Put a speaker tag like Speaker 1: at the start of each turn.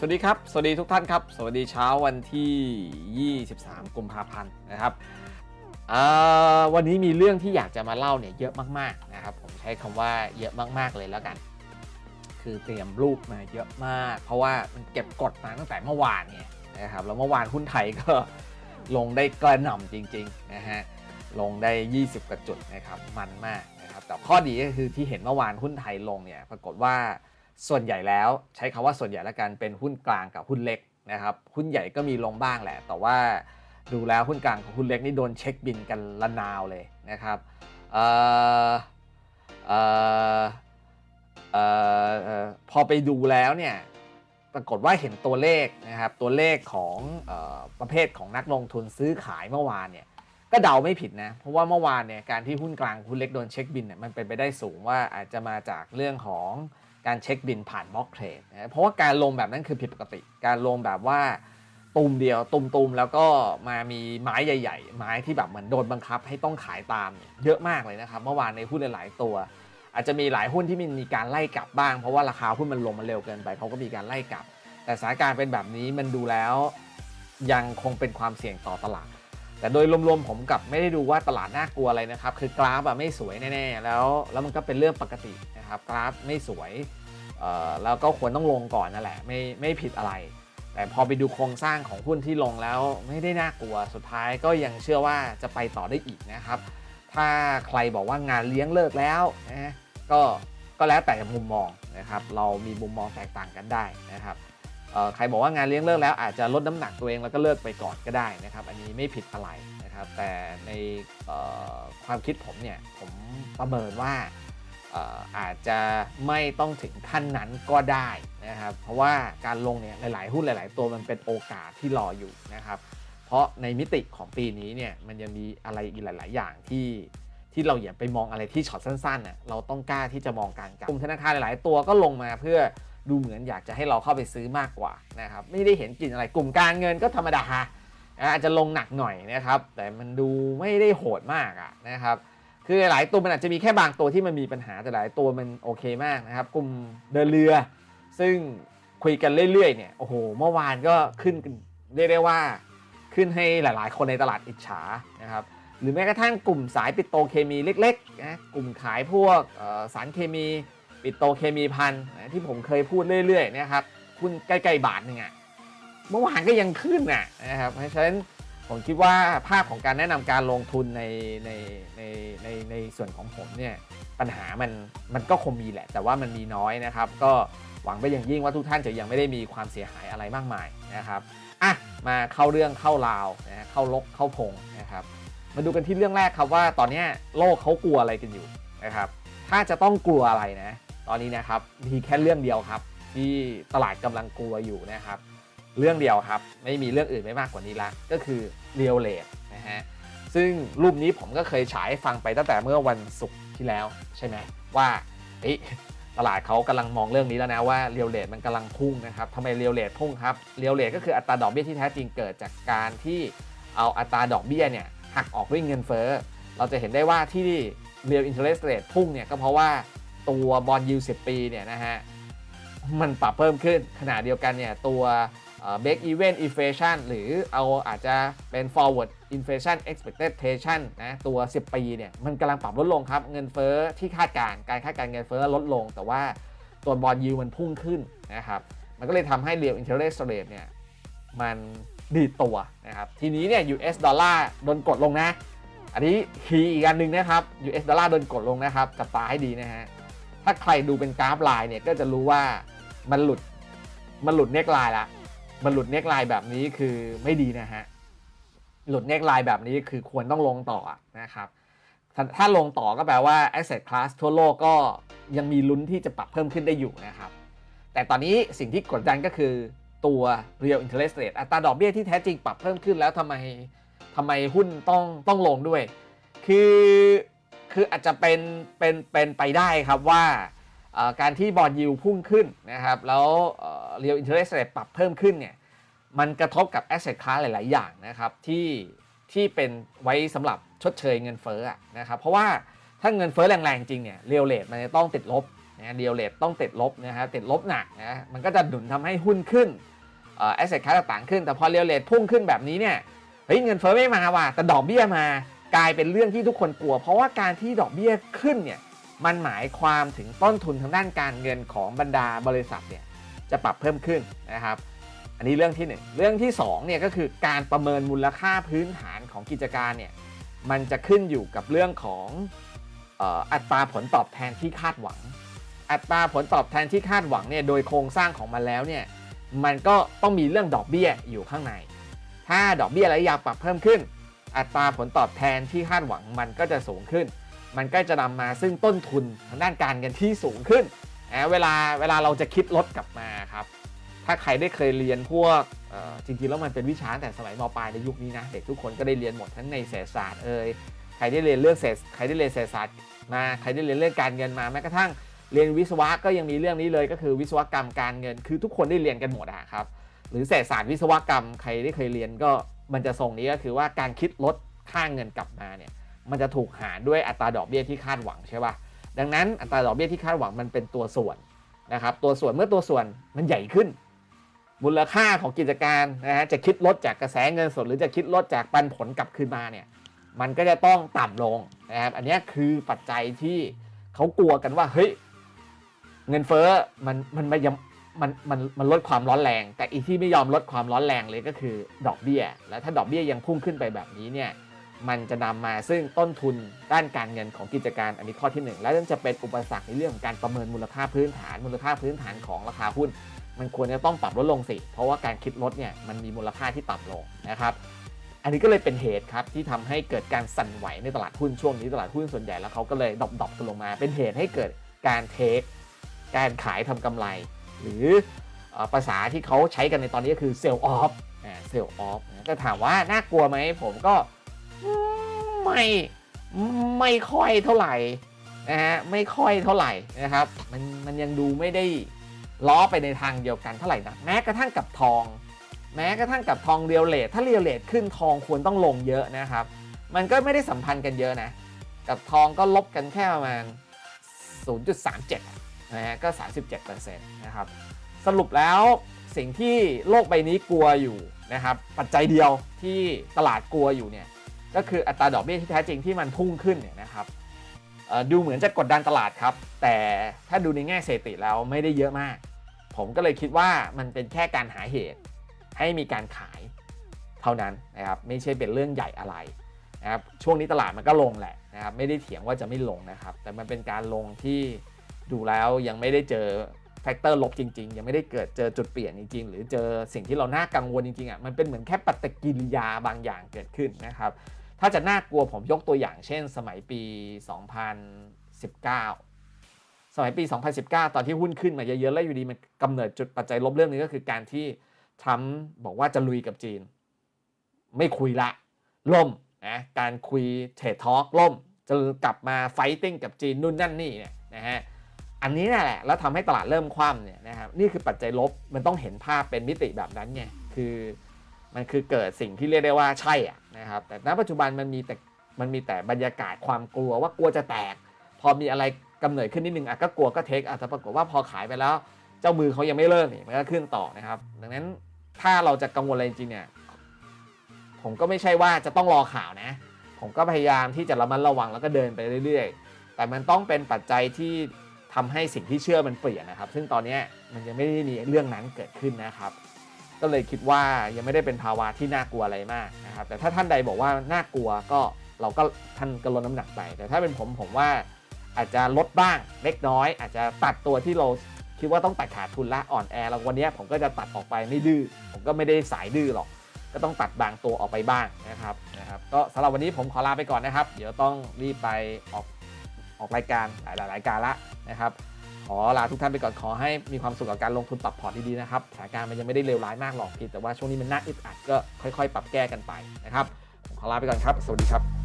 Speaker 1: สวัสดีครับ สวัสดีทุกท่านครับ สวัสดีเช้าวันที่ 23 กุมภาพันธ์นะครับวันนี้มีเรื่องที่อยากจะมาเล่าเนี่ยเยอะมากๆนะครับ ผมใช้คำว่าเยอะมากๆเลยแล้วกัน คือเตรียมรูปมาเยอะมาก เพราะว่ามันเก็บกดมาตั้งแต่เมื่อวานไงนะครับ แล้วเมื่อวานหุ้นไทยก็ลงได้กระหน่ำจริงๆนะฮะ ลงได้ 20กว่าจุดนะครับ มันมากนะครับ แต่ข้อดีก็คือที่เห็นเมื่อวานหุ้นไทยลงเนี่ย ปรากฏว่า ส่วนใหญ่แล้วใช้คาว่าส่วนใหญ่แล้วกันเป็นหุ้นกลางกับหุ้นเล็กนะครับหุ้นใหญ่ก็มีลงบ้างแหละ แต่ว่าดูแล้วหุ้นกลางกับหุ้นเล็กนี่โดนเช็คบินกันละนาวเลยนะครับเอ่อเอ่อเอ่อพอไปดูแล้วเนี่ยปรากฏว่าเห็นตัวเลขนะครับตัวเลขของออประเภทของนักลงทุนซื้อขายเมื่อวานเนี่ยก็เดาไม่ผิดนะ เพราะว่าเมื่อวานเนี่ยการที่หุ้นกลางหุ้นเล็กโดนเช็คบินเนี่ยมันเป็นไปได้สูงว่าอาจจะมาจากเรื่องของ การเช็คบินผ่านบล็อกเทรดนะเพราะว่าการลงแบบนั้นคือผิดปกติ การลงแบบว่าตุมเดียวตุมตุมๆแล้วก็มามีไม้ใหญ่ ๆ ไม้ที่แบบเหมือนโดนบังคับให้ต้องขายตามเยอะมากเลยนะครับ เมื่อวานในหุ้นหลายๆตัว อาจจะมีหลายหุ้นที่มันมีการไล่กลับบ้างเพราะว่าราคาหุ้นมันลงมาเร็วเกินไปเขาก็มีการไล่กลับ แต่สถานการณ์เป็นแบบนี้มันดูแล้ว ยังคงเป็นความเสี่ยงต่อตลาด แต่โดยรวมๆผมกับไม่ได้ดูว่าตลาดน่ากลัวอะไรนะครับ คือกราฟอะไม่สวยแน่ๆ แล้วแล้วมันก็เป็นเรื่องปกตินะครับกราฟไม่สวยแล้วก็ควรต้องลงก่อนนั่นแหละไม่ไม่ผิดอะไร แต่พอไปดูโครงสร้างของหุ้นที่ลงแล้วไม่ได้น่ากลัวสุดท้ายก็ยังเชื่อว่าจะไปต่อได้อีกนะครับ ถ้าใครบอกว่างานเลี้ยงเลิกแล้วนะก็ก็แล้วแต่มุมมองนะครับ เรามีมุมมองแตกต่างกันได้นะครับ ใครบอกว่างานเลี้ยงเลิกแล้วอาจจะลดน้ำหนักตัวเองแล้วก็เลิกไปก่อนก็ได้นะครับ อันนี้ไม่ผิดอะไรนะครับ แต่ในความคิดผมเนี่ยผมประเมินว่าเอ่ออาจจะไม่ต้องถึงขั้นนั้นก็ได้นะครับ เพราะว่าการลงเนี่ยหลาย ๆ หุ้นหลาย ๆ ตัวมันเป็นโอกาสที่รออยู่นะครับ เพราะในมิติของปีนี้เนี่ยมันยังมีอะไรอีกหลาย ๆ อย่างที่ที่เราอย่าไปมองอะไรที่ช็อตสั้นๆน่ะเราต้องกล้าที่จะมองการกลุ่มธนาคารหลาย ๆ ตัวก็ลงมาเพื่อ ดูเหมือนอยากจะให้เราเข้าไปซื้อมากกว่านะครับไม่ได้เห็นกลิ่นอะไรกลุ่มการเงินก็ธรรมดาอาจจะลงหนักหน่อยนะครับ แต่มันดูไม่ได้โหดมากอะนะครับ คือหลายตัวมันอาจจะมีแค่บางตัวที่มันมีปัญหาแต่หลายตัวมันโอเคมากนะครับ กลุ่มเดินเรือ ซึ่งคุยกันเรื่อยๆเนี่ยโอ้โหเมื่อวานก็ขึ้นเรียกได้ว่าขึ้นให้หลายๆ คนในตลาดอิจฉานะครับหรือแม้กระทั่งกลุ่มสายปิโตเคมีเล็กๆนะกลุ่มขายพวกสารเคมี ปิโตเคมีพันที่ผมเคยพูดเรื่อยๆเนะครับคุณใกล้ๆบาทหนึ่งอะเมื่อวานก็ยังขึ้นน่ะนะครับเพราะฉะนั้นผมคิดว่าภาพของการแนะนำการลงทุนในในในในในส่วนของผมเนี่ยปัญหามันมันก็คงมีแหละ แต่ว่ามันมีน้อยนะครับ ก็หวังไปอย่างยิ่งว่าทุกท่านจะยังไม่ได้มีความเสียหายอะไรมากมายนะครับอะมาเข้าเรื่องเข้าราวนะเข้าลกเข้าพงนะครับ มาดูกันที่เรื่องแรกครับว่าตอนนี้โลกเขากลัวอะไรกันอยู่นะครับ ถ้าจะต้องกลัวอะไรนะ ตอนนี้นะครับมีแค่เรื่องเดียวครับ ที่ตลาดกำลังกลัวอยู่นะครับ เรื่องเดียวครับไม่มีเรื่องอื่นไม่มากกว่านี้ละก็คือเรียวเลทนะฮะซึ่งรูปนี้ผมก็เคยฉายฟังไปตั้งแต่เมื่อวันศุกร์ที่แล้วใช่ไหมว่าตลาดเขากำลังมองเรื่องนี้แล้วนะว่าเรียวเลทมันกำลังพุ่งนะครับทำไมเรียวเลทพุ่งครับเรียวเลทก็คืออัตราดอกเบี้ยที่แท้จริงเกิดจากการที่เอาอัตราดอกเบี้ยเนี่ยหักออกด้วยเงินเฟ้อเราจะเห็นได้ว่าที่ real interest rate พุ่งเนี่ยก็เพราะว่า ตัวบอลยู10ปีเนี่ยนะฮะมันปรับเพิ่มขึ้นขณะเดียวกันเนี่ยตัวเอ่อ break even inflation หรือเอาอาจจะเป็น forward inflation expectation นะตัว 10 ปีเนี่ยมันกำลังปรับลดลงครับ เงินเฟ้อที่คาดการการคาดการเงินเฟ้อลดลง แต่ว่าตัวบอลยูมันพุ่งขึ้นนะครับมันก็เลยทำให้ real interest rate เนี่ยมันดีตัวนะครับทีนี้เนี่ย US ดอลลาร์โดนกดลงนะ อันนี้คีย์อีกอันหนึ่งนะครับ US ดอลลาร์โดนกดลงนะครับจับตาให้ดีนะฮะ ถ้าใครดูเป็นกราฟไลน์เนี่ยก็จะรู้ว่ามันหลุดมันหลุดเน็กไลน์ละมันหลุดเน็กไลน์แบบนี้คือไม่ดีนะฮะหลุดเน็กไลน์แบบนี้คือควรต้องลงต่อนะครับถ้าถ้าลงต่อก็แปลว่า asset class ทั่วโลกก็ยังมีลุ้นที่จะปรับเพิ่มขึ้นได้อยู่นะครับ แต่ตอนนี้สิ่งที่กดดันก็คือตัว real interest rate อัตราดอกเบี้ยที่แท้จริงปรับเพิ่มขึ้นแล้วทำไมทำไมหุ้นต้องต้องลงด้วย คือ คืออาจจะเป็นเป็นเป็นไปได้ครับว่าการที่บอลยิวพุ่งขึ้นนะครับแล้วเอ่อ real interest rate ปรับเพิ่มขึ้นเนี่ยมันกระทบกับ asset class หลาย ๆ อย่างนะครับที่ที่เป็นไว้สำหรับชดเชยเงินเฟ้อนะครับเพราะว่าถ้าเงินเฟ้อแรง ๆ จริงเนี่ย real rate มันจะต้องติดลบนะเรียวเลทต้องติดลบนะฮะติดลบหนักนะมันก็จะหนุนทำให้หุ้นขึ้นเอ่อ asset class ต่าง ๆ ขึ้น แต่พอเรียวเลทพุ่งขึ้นแบบนี้เนี่ยเฮ้ยเงินเฟ้อไม่มาว่ะแต่ดอกเบี้ยมา กลายเป็นเรื่องที่ทุกคนกลัว เพราะว่าการที่ดอกเบี้ยขึ้นเนี่ยมันหมายความถึงต้นทุนทางด้านการเงินของบรรดาบริษัทเนี่ยจะปรับเพิ่มขึ้นนะครับ อันนี้เรื่องที่หนึ่งเรื่องที่สองเนี่ยก็คือการประเมินมูลค่าพื้นฐานของกิจการเนี่ยมันจะขึ้นอยู่กับเรื่องของอ,อ,อัตราผลตอบแทนที่คาดหวัง อัตราผลตอบแทนที่คาดหวังเนี่ยโดยโครงสร้างของมันแล้วเนี่ยมันก็ต้องมีเรื่องดอกเบี้ยอยู่ข้างใน ถ้าดอกเบี้ยระยะยาวปรับเพิ่มขึ้น อัตราผลตอบแทนที่คาดหวังมันก็จะสูงขึ้น มันก็จะนำมาซึ่งต้นทุนทางด้านการเงินที่สูงขึ้นเวลาเวลาเราจะคิดลดกลับมาครับ ถ้าใครได้เคยเรียนพวกจริงๆแล้วมันเป็นวิชาตั้งแต่สมัยมปลายในยุคนี้นะเด็กทุกคนก็ได้เรียนหมดทั้งในเศรษฐศาสตร์เอ่ยใครได้เรียนเรื่องเศรษฐใครได้เรียนเศรษฐศาสตร์มาใครได้เรียนเรื่องการเงินมาแม้กระทั่งเรียนวิศวะก็ยังมีเรื่องนี้เลยก็คือวิศวกรรมการเงิน คือทุกคนได้เรียนกันหมดอะครับ หรือเศรษฐศาสตร์วิศวกรรมใครได้เคยเรียนก็ มันจะทรงนี้ก็คือว่าการคิดลดค่าเงินกลับมาเนี่ยมันจะถูกหารด้วยอัตราดอกเบี้ยที่คาดหวังใช่ป่ะดังนั้นอัตราดอกเบี้ยที่คาดหวังมันเป็นตัวส่วนนะครับตัวส่วนเมื่อตัวส่วนมันใหญ่ขึ้น มูลค่าของกิจการนะฮะจะคิดลดจากกระแสเงินสด หรือจะคิดลดจากปันผลกลับคืนมาเนี่ยมันก็จะต้องต่ำลงนะครับอันนี้คือปัจจัยที่เขากลัวกันว่าเฮ้ยเงินเฟ้อมันมันไม่ยอ มันมันมันลดความร้อนแรง แต่อีกที่ไม่ยอมลดความร้อนแรงเลยก็คือดอกเบี้ย และถ้าดอกเบี้ยยังพุ่งขึ้นไปแบบนี้เนี่ยมันจะนำมาซึ่งต้นทุนด้านการเงินของกิจการอันนี้ข้อที่หนึ่งและนั่นจะเป็นอุปสรรคในเรื่องของการประเมินมูลค่าพื้นฐาน มูลค่าพื้นฐานของราคาหุ้น มันควรจะต้องปรับลดลงสิ เพราะว่าการคิดลดเนี่ยมันมีมูลค่าที่ต่ำลงนะครับอันนี้ก็เลยเป็นเหตุครับที่ทำให้เกิดการสั่นไหวในตลาดหุ้นช่วงนี้ตลาดหุ้นส่วนใหญ่แล้วเขาก็เลยดรอปดลงมา เป็นเหตุให้เกิดการเทคการขายทำกำไร หรือภาษาที่เขาใช้กันในตอนนี้ก็คือเซลล์ออฟเซลล์ออฟแต่ถามว่าน่ากลัวไหมผมก็ไม่ไม่ค่อยเท่าไหร่นะฮะไม่ค่อยเท่าไหร่นะครับ มันมันยังดูไม่ได้ล้อไปในทางเดียวกันเท่าไหร่นะแม้กระทั่งกับทอง แม้กระทั่งกับทองเรียวเลทถ้าเรียวเลทขึ้นทองควรต้องลงเยอะนะครับ มันก็ไม่ได้สัมพันธ์กันเยอะนะ กับทองก็ลบกันแค่ประมาณ0.37 นะฮะก็ 37%นะครับสรุปแล้วสิ่งที่โลกใบนี้กลัวอยู่นะครับปัจจัยเดียวที่ตลาดกลัวอยู่เนี่ยก็คืออัตราดอกเบี้ยที่แท้จริงที่มันพุ่งขึ้นเนี่ยนะครับดูเหมือนจะกดดันตลาดครับ แต่ถ้าดูในแง่เศรษฐกิจแล้วไม่ได้เยอะมาก ผมก็เลยคิดว่ามันเป็นแค่การหาเหตุ ให้มีการขายเท่านั้นนะครับไม่ใช่เป็นเรื่องใหญ่อะไรนะครับช่วงนี้ตลาดมันก็ลงแหละนะครับไม่ได้เถียงว่าจะไม่ลงนะครับ แต่มันเป็นการลงที่ ดูแล้วยังไม่ได้เจอแฟกเตอร์ลบจริง ๆ ยังไม่ได้เกิดเจอจุดเปลี่ยนจริง ๆ หรือเจอสิ่งที่เราน่ากังวลจริงๆอะมันเป็นเหมือนแค่ปฏิกิริยาบางอย่างเกิดขึ้นนะครับ ถ้าจะน่ากลัวผมยกตัวอย่างเช่น สมัยปี 2019 สมัยปี 2019 ตอนที่หุ้นขึ้นมาเยอะๆแล้วอยู่ดีมันกำเนิดจุดปัจจัยลบเรื่องนี้ก็คือการที่ทรัมป์บอกว่าจะลุยกับจีน ไม่คุยละล่มนะการคุยเทรดทอล์กล่มจะกลับมาไฟติ้งกับจีนนู่นนั่นนี่เนี่ยนะฮะ อันนี้นั่นแหละแล้วทำให้ตลาดเริ่มคว่ำเนี่ยนะครับนี่คือปัจจัยลบมันต้องเห็นภาพเป็นมิติแบบนั้นไงคือมันคือเกิดสิ่งที่เรียกได้ว่าใช่อะนะครับแต่ณปัจจุบันมันมีแต่มันมีแต่บรรยากาศความกลัวว่ากลัวจะแตก พอมีอะไรกำเนิดขึ้นนิดนึงอะก็กลัวก็เทคอะแต่ปรากฏว่าพอขายไปแล้ว เจ้ามือเขายังไม่เลิกนี่มันก็ขึ้นต่อนะครับ ดังนั้นถ้าเราจะกังวลอะไรจริงเนี่ยผมก็ไม่ใช่ว่าจะต้องรอข่าวนะ ผมก็พยายามที่จะระมัดระวังแล้วก็เดินไปเรื่อย ๆ แต่มันต้องเป็นปัจจัยที่ ทำให้สิ่งที่เชื่อมันเปลี่ยนนะครับ ซึ่งตอนนี้มันยังไม่ได้มีเรื่องนั้นเกิดขึ้นนะครับ ก็เลยคิดว่ายังไม่ได้เป็นภาวะที่น่ากลัวอะไรมากนะครับ แต่ถ้าท่านใดบอกว่าน่ากลัวก็เราก็ท่านก็ลดน้ำหนักไป แต่ถ้าเป็นผมผมว่าอาจจะลดบ้างเล็กน้อย อาจจะตัดตัวที่เราคิดว่าต้องตัดขาดทุนละอ่อนแอแล้ววันนี้ผมก็จะตัดออกไปไม่ดื้อผมก็ไม่ได้สายดื้อหรอก ก็ต้องตัดบางตัวออกไปบ้างนะครับนะครับ ก็สำหรับวันนี้ผมขอลาไปก่อนนะครับ เดี๋ยวต้องรีบไปออก ออกรายการหลายๆรายการละนะครับขอลาทุกท่านไปก่อนขอให้มีความสุขกับการลงทุนปรับพอร์ตดีๆนะครับสถานการณ์มันยังไม่ได้เลวร้ายมากหรอกพี่แต่ว่าช่วงนี้มันน่าอึดอัดก็ค่อย ๆ ปรับแก้กันไปนะครับผมขอลาไปก่อนครับ สวัสดีครับ